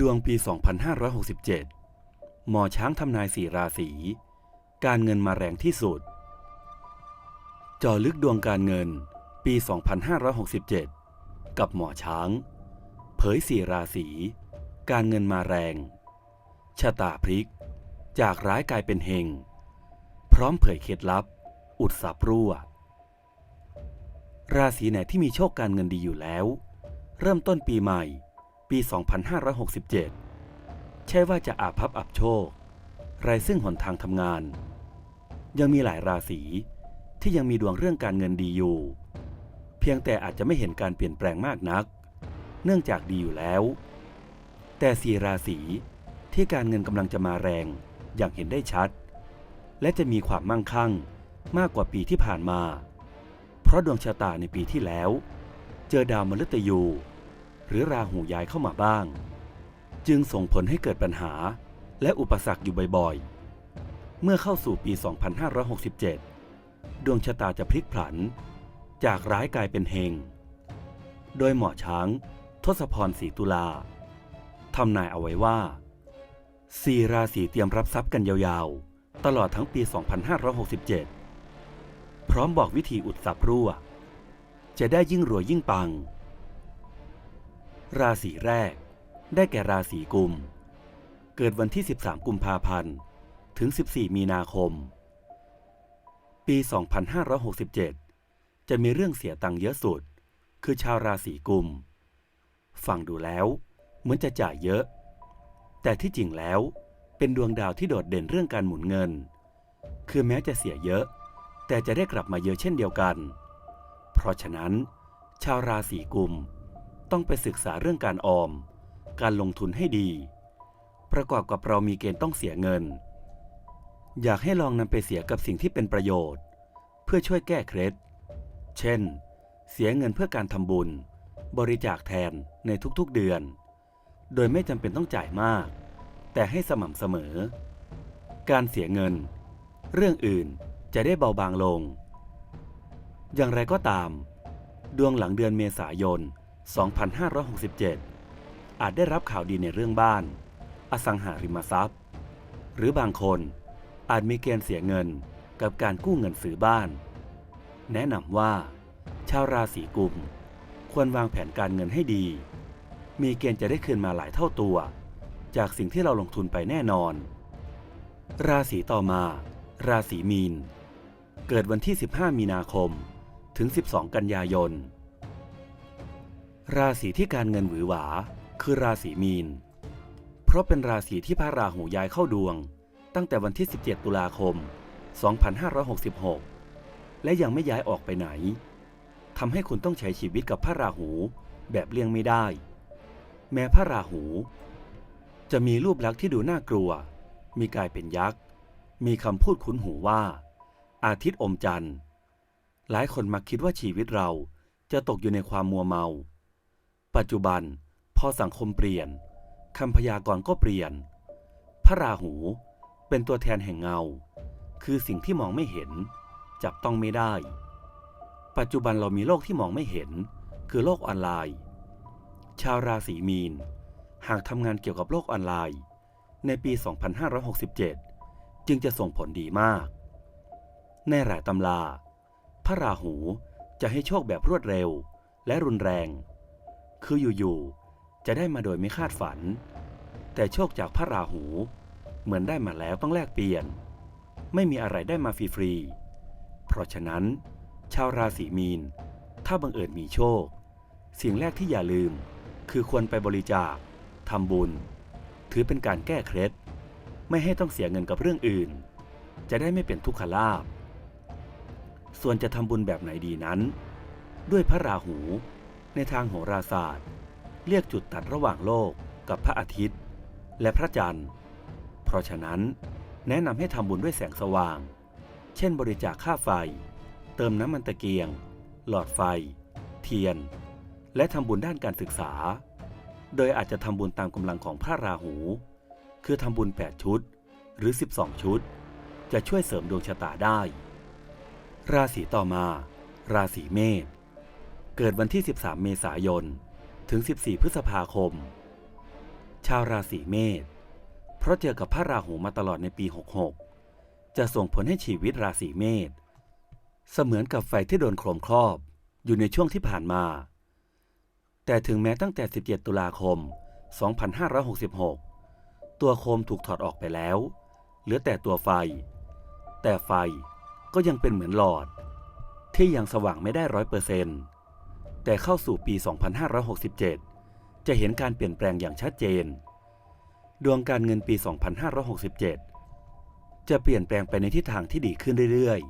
ดวงปี 2567 หมอช้างทำนายสี่ราศี การเงินมาแรงที่สุด จอลึกดวงการเงินปี 2567 กับหมอช้าง เผยสี่ราศี การเงินมาแรง ชะตาพลิก จากร้ายกลายเป็นเฮง พร้อมเผยเคล็ดลับ อุดสับรั่ว ราศีไหนที่มีโชคการเงินดีอยู่แล้ว เริ่มต้นปีใหม่ ปี 2567 ใช่ว่าจะอาภัพอับโชคไรซึ่งหนทางทำงาน ยังมีหลายราศีที่ยังมีดวงเรื่องการเงินดีอยู่ เพียงแต่อาจจะไม่เห็นการเปลี่ยนแปลงมากนัก เนื่องจากดีอยู่แล้ว แต่สี่ราศีที่การเงินกำลังจะมาแรงอย่างเห็นได้ชัด และจะมีความมั่งคั่งมากกว่าปีที่ผ่านมา เพราะดวงชะตาในปีที่แล้ว เจอดาวมฤตยู หรือราหูย้ายเข้ามาบ้าง จึงส่งผลให้เกิดปัญหาและอุปสรรคอยู่บ่อยๆ เมื่อเข้าสู่ปี 2567 ดวงชะตาจะพลิกผัน จากร้ายกลายเป็นเฮง โดยหมอช้าง ทศพรศรีตุลาทำนายเอาไว้ว่าสี่ราศีเตรียมรับทรัพย์กันยาวๆ ตลอดทั้งปี 2567 พร้อมบอกวิธีอุดทรัพย์รั่ว จะได้ยิ่งรวยยิ่งปัง ราศีแรก ได้แก่ราศีกุม เกิดวันที่ 13 กุมภาพันธ์ ถึง 14 มีนาคม ปี 2567 จะมีเรื่องเสียตังค์เยอะสุด คือชาวราศีกุม ฟังดูแล้วเหมือนจะจ่ายเยอะ แต่ที่จริงแล้วเป็นดวงดาวที่โดดเด่นเรื่องการหมุนเงิน คือแม้จะเสียเยอะ แต่จะได้กลับมาเยอะเช่นเดียวกัน เพราะฉะนั้น ชาวราศีกุม ต้องไปศึกษาเรื่องการออม การลงทุนให้ดี ประกอบกับเรามีเกณฑ์ต้องเสียเงิน อยากให้ลองนำไปเสียกับสิ่งที่เป็นประโยชน์ เพื่อช่วยแก้เคล็ด เช่น เสียเงินเพื่อการทำบุญ บริจาคแทนในทุกๆเดือน โดยไม่จำเป็นต้องจ่ายมาก แต่ให้สม่ำเสมอ การเสียเงิน เรื่องอื่นจะได้เบาบางลง อย่างไรก็ตาม ดวงหลังเดือนเมษายน 2567 อาจได้รับข่าวดีในเรื่องบ้าน อสังหาริมทรัพย์ หรือบางคนอาจมีเกณฑ์เสียเงินกับการกู้เงินซื้อบ้าน แนะนำว่า ชาวราศีกุม ควรวางแผนการเงินให้ดี มีเกณฑ์จะได้คืนมาหลายเท่าตัว จากสิ่งที่เราลงทุนไปแน่นอน ราศีต่อมา ราศีมีน เกิดวันที่ 15 มีนาคม ถึง 12 กันยายน ราศีที่การเงินหวือหวา คือราศีมีน เพราะเป็นราศีที่พระราหูย้ายเข้าดวง ตั้งแต่วันที่ 17 ตุลาคม 2566 และยังไม่ย้ายออกไปไหนทำให้คุณต้องใช้ชีวิตกับพระราหูแบบเลี่ยงไม่ได้ แม้พระราหู จะมีรูปลักษณ์ที่ดูน่ากลัว มีกายเป็นยักษ์ มีคำพูดคุ้นหูว่า อาทิตย์อมจันทร์ หลายคนมักคิดว่าชีวิตเราจะตกอยู่ในความมัวเมา ปัจจุบัน พอสังคมเปลี่ยนคำพยากรณ์ก็เปลี่ยน พระราหู เป็นตัวแทนแห่งเงา คือสิ่งที่มองไม่เห็น จับต้องไม่ได้ ปัจจุบันเรามีโลกที่มองไม่เห็น คือโลกออนไลน์ ชาวราศีมีน หากทำงานเกี่ยวกับโลกออนไลน์ ในปี 2567 จึงจะส่งผลดีมาก ในหลายตำรา พระราหูจะให้โชคแบบรวดเร็วและรุนแรง คืออยู่ๆจะได้มาโดยไม่คาดฝัน แต่โชคจากพระราหู เหมือนได้มาแล้วต้องแลกเปลี่ยน ไม่มีอะไรได้มาฟรีๆเพราะฉะนั้น ชาวราศีมีน ถ้าบังเอิญมีโชค สิ่งแรกที่อย่าลืม คือควรไปบริจาคทำบุญ ถือเป็นการแก้เคล็ดไม่ให้ต้องเสียเงินกับเรื่องอื่น จะได้ไม่เป็นทุกขลาภส่วนจะทำบุญแบบไหนดีนั้น ด้วยพระราหู ในทางโหราศาสตร์ เรียกจุดตัดระหว่างโลกกับพระอาทิตย์ และพระจันทร์ เพราะฉะนั้นแนะนำให้ทำบุญด้วยแสงสว่าง เช่นบริจาคค่าไฟ เติมน้ำมันตะเกียง หลอดไฟ เทียน และทำบุญด้านการศึกษา โดยอาจจะทำบุญตามกำลังของพระราหู คือทำบุญ 8 ชุด หรือ 12 ชุด จะช่วยเสริมดวงชะตาได้ ราศีต่อมา ราศีเมษ เกิดวันที่ 13 เมษายน ถึง 14 พฤษภาคม ชาวราศีเมษ เพราะเจอกับพระราหูมาตลอดในปี 66 จะส่งผลให้ชีวิตราศีเมษ เสมือนกับไฟที่โดนโคลมครอบอยู่ในช่วงที่ผ่านมา แต่ถึงแม้ตั้งแต่ 17 ตุลาคม 2566 ตัวโคมถูกถอดออกไปแล้ว เหลือแต่ตัวไฟ แต่ไฟก็ยังเป็นเหมือนหลอด ที่ยังสว่างไม่ได้ร้อยเปอร์เซนต์ แต่เข้าสู่ปี 2567 จะเห็นการเปลี่ยนแปลงอย่างชัดเจน ดวงการเงินปี 2567 จะเปลี่ยนแปลงไปในทิศทางที่ดีขึ้นเรื่อย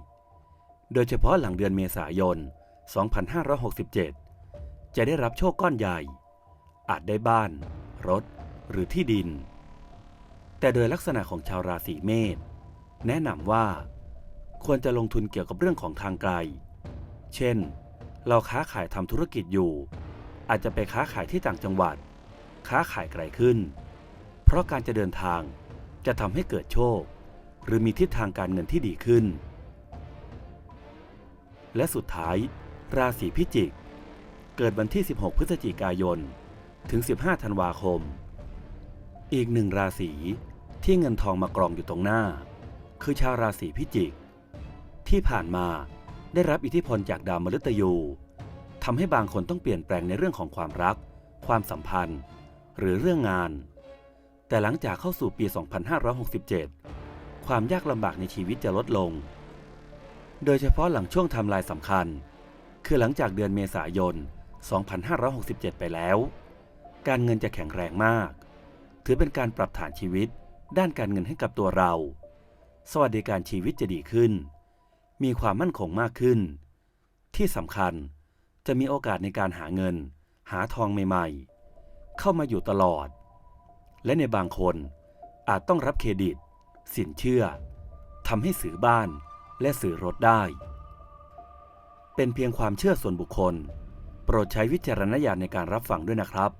ๆ โดยเฉพาะหลังเดือนเมษายน 2567 จะได้รับโชคก้อนใหญ่ อาจได้บ้าน รถ หรือที่ดิน แต่โดยลักษณะของชาวราศีเมษแนะนำว่า ควรจะลงทุนเกี่ยวกับเรื่องของทางไกล เช่น เราค้าขายทำธุรกิจอยู่ อาจจะไปค้าขายที่ต่างจังหวัด ค้าขายไกลขึ้น เพราะการจะเดินทางจะทำให้เกิดโชค หรือมีทิศทางการเงินที่ดีขึ้น และสุดท้าย ราศีพิจิก เกิดวันที่ 16 พฤศจิกายน ถึง 15 ธันวาคม อีกหนึ่งราศีที่เงินทองมากรองอยู่ตรงหน้า คือชาวราศีพิจิก ที่ผ่านมา ได้รับอิทธิพลจากดาวมฤตยูทำให้บางคนต้องเปลี่ยนแปลงในเรื่องของความรัก ความสัมพันธ์ หรือเรื่องงาน แต่หลังจากเข้าสู่ปี 2567 ความยากลำบากในชีวิตจะลดลง โดยเฉพาะหลังช่วงทำลายสำคัญ คือหลังจากเดือนเมษายน 2567 ไปแล้ว การเงินจะแข็งแรงมาก ถือเป็นการปรับฐานชีวิตด้านการเงินให้กับตัวเรา สวัสดิการชีวิตจะดีขึ้น มีความมั่นคงมากขึ้น ที่สำคัญจะมีโอกาสในการหาเงิน หาทองใหม่ๆ เข้ามาอยู่ตลอด และในบางคนอาจต้องรับเครดิต สินเชื่อทำให้ซื้อบ้านและซื้อรถได้ เป็นเพียงความเชื่อส่วนบุคคล โปรดใช้วิจารณญาณในการรับฟังด้วยนะครับ